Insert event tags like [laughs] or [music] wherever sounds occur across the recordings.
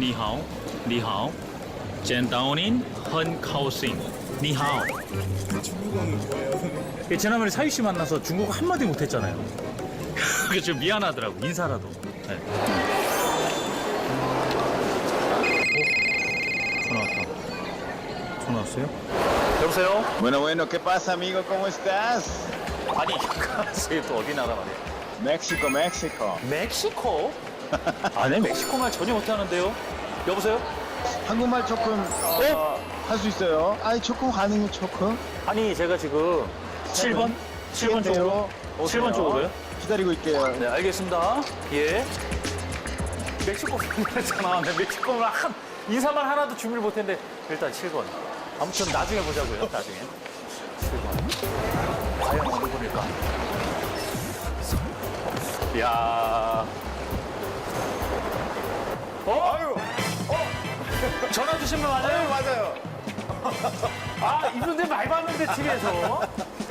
니하오, 니하오. 젠다오닌 헌카오싱, 니하오. 예, 지난번에 사유 씨 만나서 중국어 한마디 못했잖아요. [laughs] 그게 좀 미안하더라고, 인사라도. 네. 어? 전화 왔다. 전화 왔어요? 여보세요? Bueno, bueno, ¿qué pasa, amigo? ¿Cómo estás? 아니, [laughs] 가세요. 또 어디 나라? México, México. 멕시코? 아, 네, 멕시코 말 전혀 못하는데요. 여보세요? 한국말 조금 어? 할 수 있어요. 아니, 조금 가능해, 조금. 아니, 제가 지금 7번? 7번 쪽으로? 7번 쪽으로요? 기다리고 있게요. 네, 알겠습니다. 예. 멕시코 했잖아. 네, 멕시코 말 한, 인사말 하나도 준비를 못했는데, 일단 7번. 아무튼 나중에 보자고요, 나중에. 7번. 과연 어느 분일까? 이야. 어? 아유, [laughs] 전화 주신 분 맞아요? 맞아요. [laughs] 아, 이분들 많이 봤는데, TV에서.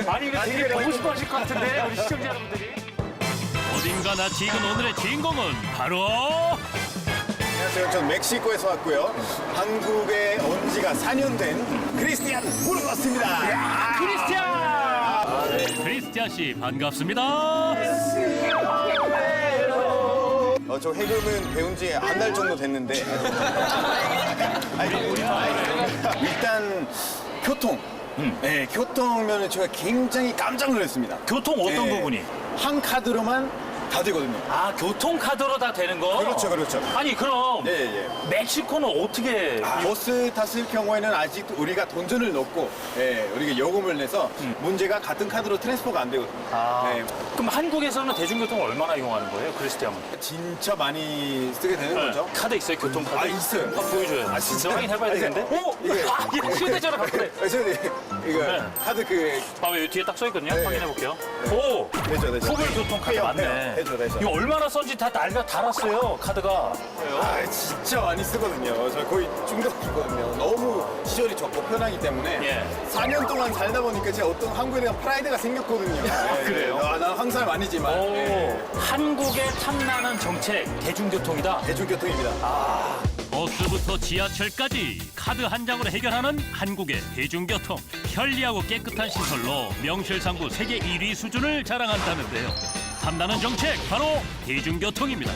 아니, 이거 되게 보고 싶어 하실 것 같은데, 우리 시청자 여러분들이. 어딘가 나 지금 오늘의 주인공은 바로 안녕하세요. 전 멕시코에서 왔고요. 한국에 온 지가 4년 된 크리스티안 무르 왔습니다. 크리스티안! 크리스티안 씨 반갑습니다. 어, 저 해금은 배운 지한달 정도 됐는데. [laughs] 아니, 일단 교통. 네, 교통면은 제가 굉장히 깜짝 놀랐습니다. 교통 어떤 네, 부분이? 한 카드로만 다 되거든요. 아 교통 카드로 다 되는 거? 그렇죠, 그렇죠. 아니 그럼 예, 예. 멕시코는 어떻게? 버스 탔을 경우에는 아직 우리가 돈전을 넣고 예, 우리가 요금을 내서 문제가 같은 카드로 트랜스퍼가 안 되거든요. 아, 예, 그럼 한국에서는 대중교통을 얼마나 이용하는 거예요, 크리스티안은? 진짜 많이 쓰게 되는 거죠. 카드 있어요, 교통 카드? 아, 있어요. 한번 보여줘요. 아, 진짜? 확인해봐야 아, 되겠는데? 어? 이게- 아, 이게 휴대전화 갖고 네. 아, 저기 이거 네. 카드 그 봐봐, 여기 뒤에 딱 써있거든요. 네. 확인해볼게요. 오! 되죠, 되죠. 소별 교통 카드 해요, 맞네. 되죠, 되죠. 이거 얼마나 썼는지 다 날려 달았어요, 카드가. 아, 진짜 많이 쓰거든요. 저 거의 중독이거든요. 너무 시절이 적고 편하기 때문에 예. 4년 동안 살다 보니까 제가 어떤 한국에 대한 프라이드가 생겼거든요. 예, 그래요? 아, 난 사람 아니지만 오, 예, 한국의 탐나는 정책, 대중교통이다. 대중교통입니다. 버스부터 지하철까지 카드 한 장으로 해결하는 한국의 대중교통. 편리하고 깨끗한 시설로 명실상부 세계 1위 수준을 자랑한다는데요. 탐나는 정책 바로 대중교통입니다.